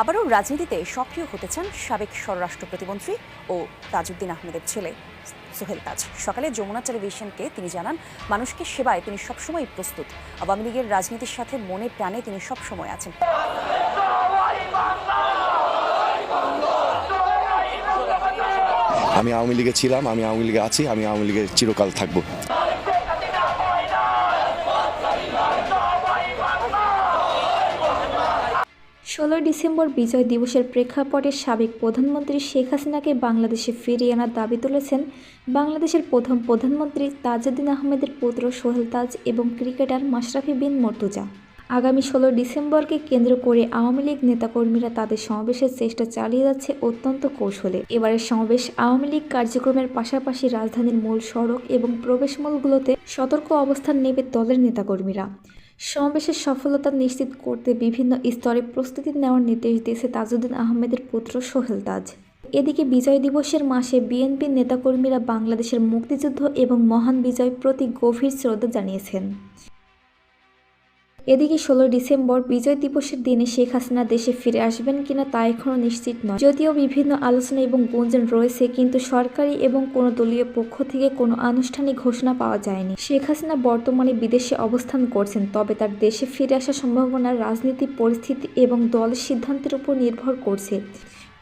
আবারও রাজনীতিতে সক্রিয় হতে চান সাবেক স্বরাষ্ট্র প্রতিমন্ত্রী ও তাজউদ্দিন আহমেদের ছেলে সোহেল তাজ। সকালে যমুনা টেলিভিশনকে তিনি জানান, মানুষকে সেবায় তিনি সবসময় প্রস্তুত। আওয়ামী লীগের রাজনীতির সাথে মনে প্রাণে তিনি সবসময় আছেন। আমি আওয়ামী লীগে ছিলাম, আমি আওয়ামী লীগে আছি, আমি আওয়ামী লীগের চিরকাল থাকব। ষোলো ডিসেম্বর বিজয় দিবসের প্রেক্ষাপটে সাবেক প্রধানমন্ত্রী শেখ হাসিনাকে বাংলাদেশে ফিরিয়ে আনার দাবি তুলেছেন বাংলাদেশের প্রথম প্রধানমন্ত্রী তাজউদ্দিন আহমেদের পুত্র সোহেল তাজ এবং ক্রিকেটার মাশরাফি বিন মর্তুজা। আগামী ষোলো ডিসেম্বরকে কেন্দ্র করে আওয়ামী লীগ নেতাকর্মীরা তাদের সমাবেশের চেষ্টা চালিয়ে যাচ্ছে অত্যন্ত কৌশলে। এবারের সমাবেশ আওয়ামী লীগ কার্যক্রমের পাশাপাশি রাজধানীর মূল সড়ক এবং প্রবেশমূলগুলোতে সতর্ক অবস্থান নেবে দলের নেতাকর্মীরা। সমাবেশের সফলতা নিশ্চিত করতে বিভিন্ন স্তরে প্রস্তুতি নেওয়ার নির্দেশ দিয়েছে তাজউদ্দিন আহমেদের পুত্র সোহেল তাজ। এদিকে বিজয় দিবসের মাসে বিএনপি নেতাকর্মীরা বাংলাদেশের মুক্তিযুদ্ধ এবং মহান বিজয় প্রতি গভীর শ্রদ্ধা জানিয়েছেন। এদিকে ষোলো ডিসেম্বর বিজয় দিবসের দিনে শেখ হাসিনা দেশে ফিরে আসবেন কিনা তা এখনও নিশ্চিত নয়। যদিও বিভিন্ন আলোচনা এবং গুঞ্জন রয়েছে, কিন্তু সরকারি এবং কোনো দলীয় পক্ষ থেকে কোনো আনুষ্ঠানিক ঘোষণা পাওয়া যায়নি। শেখ হাসিনা বর্তমানে বিদেশে অবস্থান করছেন, তবে তার দেশে ফিরে আসার সম্ভাবনা রাজনীতি পরিস্থিতি এবং দলের সিদ্ধান্তের উপর নির্ভর করছে।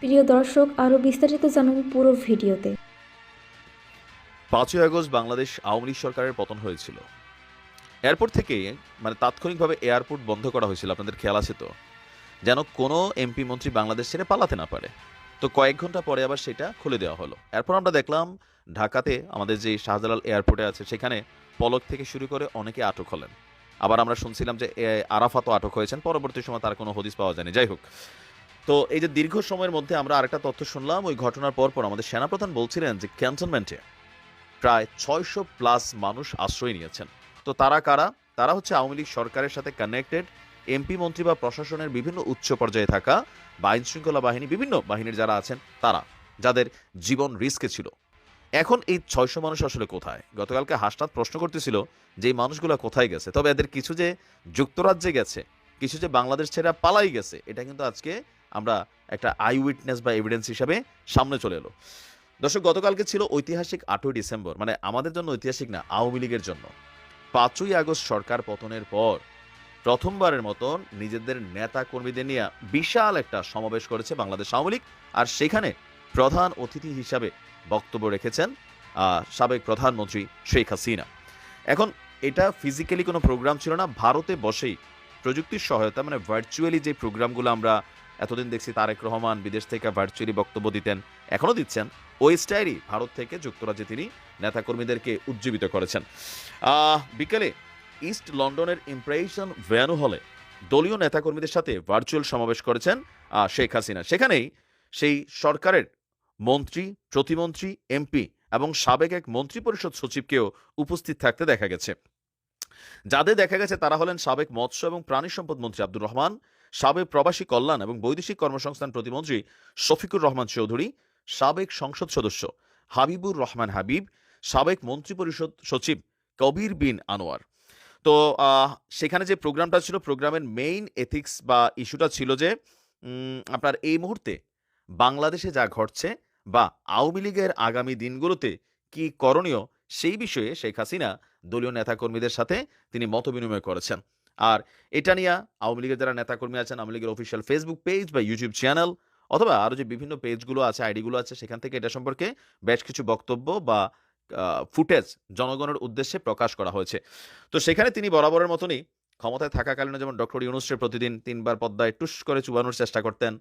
প্রিয় দর্শক, আরও বিস্তারিত জানুন পুরো ভিডিওতে। পাঁচই আগস্ট বাংলাদেশ আওয়ামী লীগ সরকারের পতন হয়েছিল। এয়ারপোর্ট থেকে মানে তাৎক্ষণিকভাবে এয়ারপোর্ট বন্ধ করা হয়েছিল, আপনাদের খেয়াল আছে তো? যেন কোনো এমপি মন্ত্রী বাংলাদেশ ছেড়ে পালাতে না পারে। তো কয়েক ঘণ্টা পরে আবার সেটা খুলে দেওয়া হলো। এরপর আমরা দেখলাম, ঢাকাতে আমাদের যে শাহজালাল এয়ারপোর্টে আছে, সেখানে পলক থেকে শুরু করে অনেকে আটক হলেন। আবার আমরা শুনছিলাম যে আরাফাতও আটক হয়েছেন। পরবর্তী সময় তার কোনো হদিস পাওয়া যায়নি। যাই হোক। তো এই যে দীর্ঘ সময়ের মধ্যে আমরা আরেকটা তথ্য শুনলাম, ওই ঘটনার পর পর আমাদের সেনাপ্রধান বলছিলেন যে, ক্যান্টনমেন্টে প্রায় ছয়শো প্লাস মানুষ আশ্রয় নিয়েছেন। তো তারা কারা? তারা হচ্ছে আওয়ামী লীগ সরকারের সাথে কানেক্টেড এমপি মন্ত্রী বা প্রশাসনের বিভিন্ন উচ্চ পর্যায়ে থাকা বা আইন শৃঙ্খলা বাহিনী, বিভিন্ন বাহিনীর যারা আছেন, তারা, যাদের জীবন রিস্কে ছিল। এখন এই ছয়শো মানুষ আসলে কোথায়? গতকালকে হাসনাত প্রশ্ন করতেছিল যে এই মানুষগুলো কোথায় গেছে? তবে এদের কিছু যে যুক্তরাজ্যে গেছে, কিছু যে বাংলাদেশ ছেড়ে পালাই গেছে, এটা কিন্তু আজকে আমরা একটা আই উইটনেস বা এভিডেন্স হিসাবে সামনে চলে এলো। দর্শক, গতকালকে ছিল ঐতিহাসিক আটই ডিসেম্বর মানে আমাদের জন্য ঐতিহাসিক না, আওয়ামী লীগের জন্য। পাঁচই আগস্ট সরকার পতনের পর প্রথমবারের মতন নিজেদের নেতা কর্মীদের নিয়ে বিশাল একটা সমাবেশ করেছে বাংলাদেশ আওয়ামী লীগ। আর সেখানে প্রধান অতিথি হিসাবে বক্তব্য রেখেছেন সাবেক প্রধানমন্ত্রী শেখ হাসিনা। এখন এটা ফিজিক্যালি কোনো প্রোগ্রাম ছিল না, ভারতে বসেই প্রযুক্তির সহায়তা মানে ভার্চুয়ালি যে প্রোগ্রামগুলো আমরা এতদিন দেখছি তারেক রহমান বিদেশ থেকে ভার্চুয়ালি বক্তব্য দিতেন, এখনও দিচ্ছেন। ওই স্টাইলই ভারত থেকে যুক্তরাজ্যে তিনি নেতাকর্মীদেরকে উজ্জীবিত করেছেন। বিকেলে ইস্ট লন্ডনের ইমপ্রেশন ভ্যানু হলে দলীয় নেতাকর্মীদের সাথে ভার্চুয়াল সমাবেশ করেছেন শেখ হাসিনা। সেখানেই সেই সরকারের মন্ত্রী, প্রতিমন্ত্রী, এমপি এবং সাবেক এক মন্ত্রী পরিষদ সচিবকেও উপস্থিত থাকতে দেখা গেছে। যাদের দেখা গেছে তারা হলেন সাবেক মৎস্য এবং প্রাণী সম্পদ মন্ত্রী আব্দুর রহমান সাবেক প্রবাসী কল্যাণ এবং বৈদেশিক কর্মসংস্থান প্রতিমন্ত্রী শফিকুর রহমান চৌধুরী, সাবেক সংসদ সদস্য হাবিবুর রহমান হাবিব, সাবেক মন্ত্রিপরিষদ সচিব কবির বিন আনোয়ার। তো সেখানে যে প্রোগ্রামটা ছিল, প্রোগ্রামের মেইন এথিক্স বা ইস্যুটা ছিল যে আপনার এই মুহূর্তে বাংলাদেশে যা ঘটছে বা আওয়ামী লীগের আগামী দিনগুলোতে কি করণীয় সেই বিষয়ে শেখ হাসিনা দলীয় নেতাকর্মীদের সাথে তিনি মত বিনিময় করেছেন। আর এটা নিয়ে আওয়ামী লীগের যারা নেতাকর্মী আছেন, আওয়ামী লীগের অফিসিয়াল ফেসবুক পেজ বা ইউটিউব চ্যানেল অথবা আরও যে বিভিন্ন পেজগুলো আছে আইডিগুলো আছে, সেখান থেকে এটা সম্পর্কে বেশ কিছু বক্তব্য বা ফুটেজ জনগণের উদ্দেশ্যে প্রকাশ করা হয়েছে। তো সেখানে তিনি বরাবরের মতনই ক্ষমতায় থাকাকালীন যেমন ডক্টর ইউনুসের প্রতিদিন তিনবার পদ্মায় টুস করে চুবানোর চেষ্টা করতেন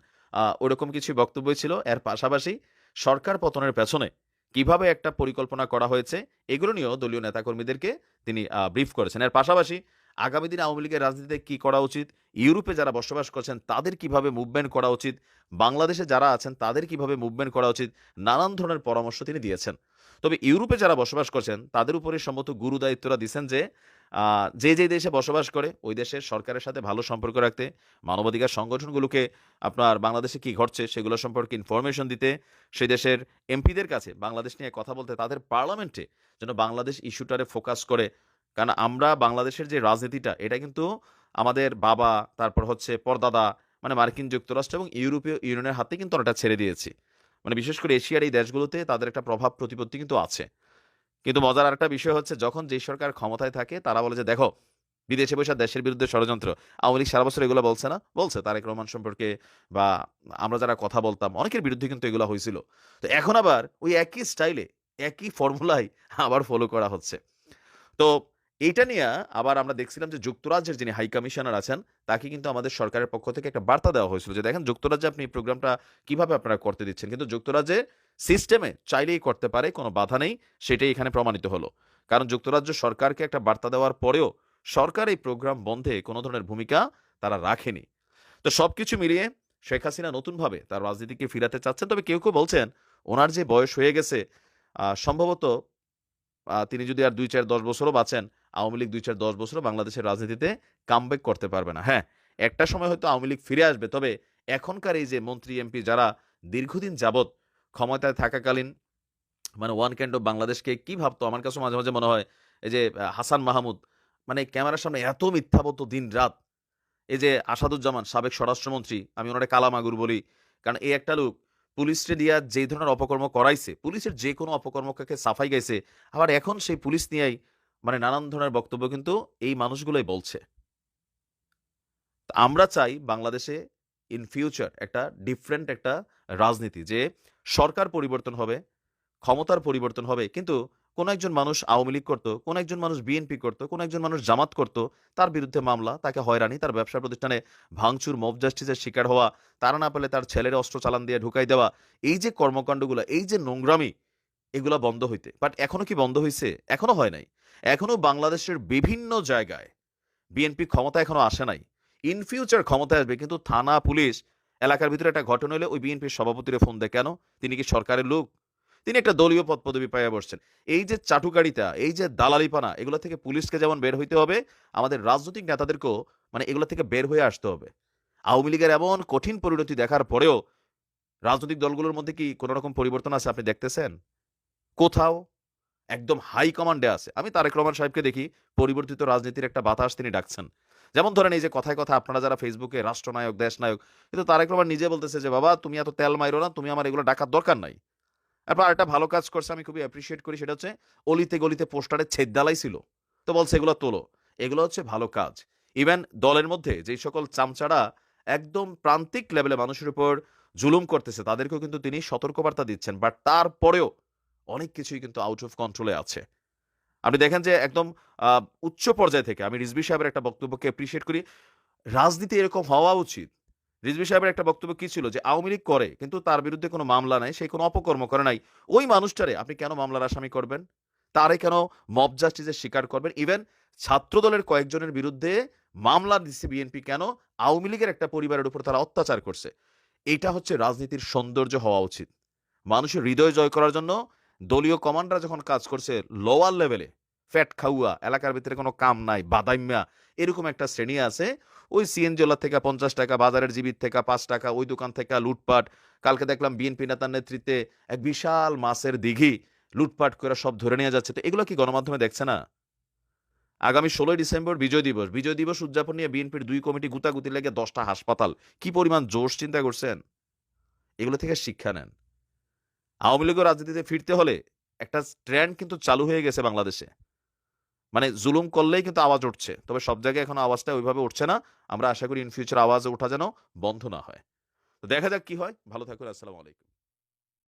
ওরকম কিছু বক্তব্যই ছিল। এর পাশাপাশি সরকার পতনের পেছনে কীভাবে একটা পরিকল্পনা করা হয়েছে, এগুলো নিয়েও দলীয় নেতাকর্মীদেরকে তিনি ব্রিফ করেছেন। এর পাশাপাশি আগামী দিনে আওয়ামী লীগের রাজনীতিতে কি করা উচিত? ইউরোপে যারা বসবাস করছেন, তাদের কীভাবে মুভমেন্ট করা উচিত? বাংলাদেশে যারা আছেন, তাদের কীভাবে মুভমেন্ট করা উচিত? নানান ধরনের পরামর্শ তিনি দিয়েছেন। তবে ইউরোপে যারা বসবাস করছেন, তাদের উপরে সম্মত গুরু দায়িত্বরা দিচ্ছেন যে যে যে দেশে বসবাস করে, ওই দেশের সরকারের সাথে ভালো সম্পর্ক রাখতে, মানবাধিকার সংগঠনগুলোকে আপনার বাংলাদেশে কি ঘটছে সেগুলো সম্পর্কে ইনফরমেশন দিতে, সেই দেশের এমপিদের কাছে বাংলাদেশ নিয়ে কথা বলতে, তাদের পার্লামেন্টে যেন বাংলাদেশ ইস্যুটারে ফোকাস করে কারণ আমরা বাংলাদেশের যে রাজনীতিটা, এটা কিন্তু আমাদের বাবা, তারপর হচ্ছে পরদাদা মানে মার্কিন যুক্তরাষ্ট্র এবং ইউরোপীয় ইউনিয়নের হাতে কিন্তু অনেকটা ছেড়ে দিয়েছি। মানে বিশেষ করে এশিয়ার এই দেশগুলোতে তাদের একটা প্রভাব প্রতিপত্তি কিন্তু আছে। কিন্তু মজার আরেকটা বিষয় হচ্ছে, যখন যে সরকার ক্ষমতায় থাকে, তারা বলে যে, দেখো, বিদেশে বসে দেশের বিরুদ্ধে ষড়যন্ত্র। আওয়ামী লীগ সারা বছর এগুলো বলছে না? বলছে, তারেক রহমান সম্পর্কে বা আমরা যারা কথা বলতাম, অনেকের বিরুদ্ধে কিন্তু এগুলো হয়েছিল। তো এখন আবার ওই একই স্টাইলে, একই ফর্মুলাই আবার ফলো করা হচ্ছে। তো এইটা নিয়ে আবার আমরা দেখছিলাম যে যুক্তরাজ্যের যিনি হাই কমিশনার আছেন, তাকে কিন্তু আমাদের সরকারের পক্ষ থেকে একটা বার্তা দেওয়া হয়েছিল যে দেখেন, যুক্তরাজ্যে আপনি এই প্রোগ্রামটা কীভাবে আপনারা করতে দিচ্ছেন। কিন্তু যুক্তরাজ্যে সিস্টেমে চাইলেই করতে পারে, কোনো বাধা নেই, সেটাই এখানে প্রমাণিত হলো। কারণ যুক্তরাজ্য সরকারকে একটা বার্তা দেওয়ার পরেও সরকার এই প্রোগ্রাম বন্ধে কোনো ধরনের ভূমিকা তারা রাখেনি। তো সবকিছু মিলিয়ে শেখ হাসিনা নতুনভাবে তার রাজনীতিকে ফিরাতে চাচ্ছেন। তবে কেউ কেউ বলছেন, ওনার যে বয়স হয়ে গেছে সম্ভবত তিনি যদি আর দুই চার দশ বছরও বাঁচেন আওয়ামী লীগ দুই চার দশ বছরও বাংলাদেশের রাজনীতিতে কামব্যাক করতে পারবে না। হ্যাঁ একটা সময় হয়তো আওয়ামী লীগ ফিরে আসবে, তবে এখনকার এই যে মন্ত্রী, এমপি যারা দীর্ঘদিন যাবৎ ক্ষমতায় থাকাকালীন মানে ওয়ান ক্যান্ড অফ বাংলাদেশকে কি ভাবতো? আমার কাছে মাঝে মাঝে মনে হয়, এই যে হাসান মাহমুদ মানে ক্যামেরার সামনে এত মিথ্যা বলতো দিন রাত এই যে আসাদুজ্জামান, সাবেক স্বরাষ্ট্রমন্ত্রী, আমি ওনারে কালামাগুর বলি, কারণ এই একটা লোক পুলিশরে দিয়া যে ধরনের অপকর্ম করাইছে, পুলিশের যে কোনো অপকর্মকে সাফাই গাইছে, আবার এখন সেই পুলিশ নিয়েই মানে নানান ধরনের বক্তব্য কিন্তু এই মানুষগুলোই বলছে। আমরা চাই বাংলাদেশে ইন ফিউচার একটা ডিফারেন্ট একটা রাজনীতি যে সরকার পরিবর্তন হবে, ক্ষমতার পরিবর্তন হবে, কিন্তু কোন একজন মানুষ আওয়ামী লীগ করতো, কোন একজন মানুষ বিএনপি করতো, কোন একজন মানুষ জামাত করতো, তার বিরুদ্ধে মামলা, তাকে হয়রানি, তার ব্যবসা প্রতিষ্ঠানে ভাঙচুর মব জাস্টিসের শিকার হওয়া, তারা না পেলে তার ছেলের অস্ত্র চালান দিয়ে ঢুকাই দেওয়া, এই যে কর্মকাণ্ডগুলো, এই যে নোংরামি এগুলা বন্ধ হইতে। বাট এখনও কি বন্ধ হয়েছে এখনও হয় নাই। এখনও বাংলাদেশের বিভিন্ন জায়গায় বিএনপি ক্ষমতা এখনও আসে নাই। ইন ফিউচার ক্ষমতায় আসবে, কিন্তু থানা, পুলিশ, এলাকার ভিতরে একটা ঘটনা হলে ওই বিএনপির সভাপতিরে ফোন দেয়, কেন? তিনি কি সরকারের লোক? তিনি একটা দলীয় পদ পদবি পাইয়া বসছেন। এই যে চাটুকারিতা, এই যে দালালিপানা, এগুলো থেকে পুলিশকে যেমন বের হইতে হবে, আমাদের রাজনৈতিক নেতাদেরকেও মানে এগুলো থেকে বের হয়ে আসতে হবে। আওয়ামী লীগের এমন কঠিন পরিণতি দেখার পরেও রাজনৈতিক দলগুলোর মধ্যে কি কোনো রকম পরিবর্তন আছে আপনি দেখতেছেন? কোথাও একদম হাই কমান্ডে আছে। আমি তারেক রহমান সাহেবকে দেখি, পরিবর্তিত রাজনীতির একটা বাতাস তিনি ডাকছেন। যেমন ধরেন এই যে কথায় কথা আপনারা যারা ফেসবুকে রাষ্ট্রনায়ক, দেশনায়ক, কিন্তু তারেক রহমান নিজে বলতেছে যে, বাবা, তুমি এত তেল মাইরো না, তুমি আমার এগুলো ডাকার দরকার নাই। তারপর একটা ভালো কাজ করছে, আমি খুবই অ্যাপ্রিসিয়েট করি, সেটা হচ্ছে অলিতে গলিতে পোস্টারে ছেদ ডালাই ছিল। তো বলছে, এগুলো তোলো। এগুলো হচ্ছে ভালো কাজ। ইভেন দলের মধ্যে যেই সকল চামচাড়া একদম প্রান্তিক লেভেলে মানুষের উপর জুলুম করতেছে, তাদেরকেও কিন্তু তিনি সতর্কবার্তা দিচ্ছেন। বাট তারপরেও অনেক কিছুই কিন্তু আউট অফ কন্ট্রোলে আছে। আপনি দেখেন যে একদম উচ্চ পর্যায় থেকে আমি রিজবি সাহেবের একটা বক্তব্যকে অ্যাপ্রিসিয়েট করি। রাজনীতি এরকম হওয়া উচিত। রিজবি সাহেবের একটা বক্তব্য কি ছিল যে আওয়ামী লীগ করে, কিন্তু তার বিরুদ্ধে কোনো মামলা নাই সেই কোনো অপকর্ম করে নাই। ওই মানুষটারে আপনি কেন মামলার আসামি করবেন? তারে কেন মব জাস্টিসের শিকার করবেন? ইভেন ছাত্রদলের কয়েকজনের বিরুদ্ধে মামলা দিচ্ছে বিএনপি কেন? আওয়ামী লীগের একটা পরিবারের উপর তারা অত্যাচার করছে। এটা হচ্ছে রাজনীতির সৌন্দর্য হওয়া উচিত। মানুষের হৃদয় জয় করার জন্য দলীয় কমান্ডার যখন কাজ করছে লোয়ার লেভেলে ফ্যাট খাউয়া এলাকার ভিতরে কোনো কাম নাই, বাদাইম্যা, এরকম একটা শ্রেণি আছে। ওই সিএনজি ওলার থেকে পঞ্চাশ টাকা, বাজারের জীবিত থেকে পাঁচ টাকা, ওই দোকান থেকে লুটপাট। কালকে দেখলাম বিএনপি নেতার নেতৃত্বে এক বিশাল মাছের দিঘি, লুটপাট করে সব ধরে নিয়ে যাচ্ছে। তো এগুলো কি গণমাধ্যমে দেখছে না? আগামী ষোলোই ডিসেম্বর বিজয় দিবস। বিজয় দিবস উদযাপন নিয়ে বিএনপির দুই কমিটি গুতাগুতি লেগে দশটা হাসপাতাল। কি পরিমাণ জোশ চিন্তা করছেন? এগুলো থেকে শিক্ষা নেন। আওয়ামী লীগের রাজনীতিতে ফিরতে হলে একটা ট্রেন্ড কিন্তু চালু হয়ে গেছে বাংলাদেশে। মানে জুলুম করলেই কিন্তু আওয়াজ উঠছে, তবে সব জায়গায় এখন আওয়াজটা ওইভাবে উঠছে না। আমরা আশা করি ইন ফিউচার আওয়াজ ওঠা যেন বন্ধ না হয়। তো দেখা যাক কি হয়। ভালো থাকুন, আসসালামু আলাইকুম।